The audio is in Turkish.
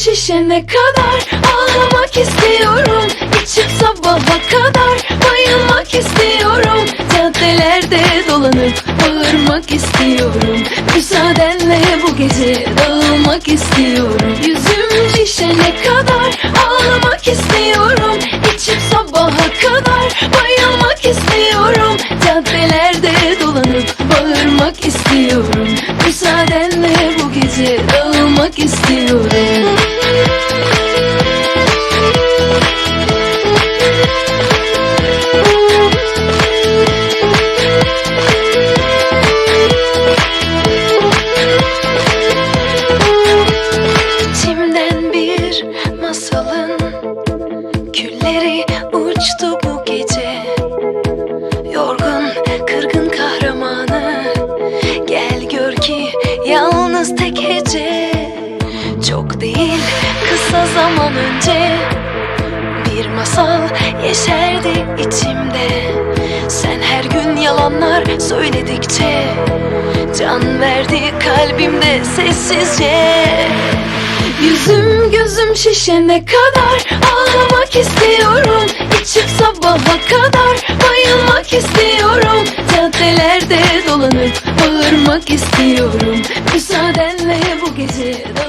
şişene kadar Ağlamak istiyorum. İçip sabaha kadar Bayılmak istiyorum. Caddelerde dolanıp Bağırmak istiyorum. Müsaadenle bu gece Dağılmak istiyorum. Yüzüm şişene kadar Ağlamak istiyorum. İçip sabaha kadar Bayılmak istiyorum. Caddelerde dolanıp Bağırmak istiyorum. Müsaadenle bu gece Dağılmak istiyorum. İçimden bir masalın Külleri uçtu bu gece. Yorgun, kırgın kahramanı Gel gör ki yalnız tek hece Çok değil. Kısa zaman önce Bir masal yeşerdi içimde. Sen her gün yalanlar söyledikçe Can verdi kalbimde sessizce. Yüzüm gözüm şişene kadar Ağlamak istiyorum. İçip sabaha kadar Bayılmak istiyorum. Caddelerde dolanıp Bağırmak istiyorum. Müsaadenle bu gece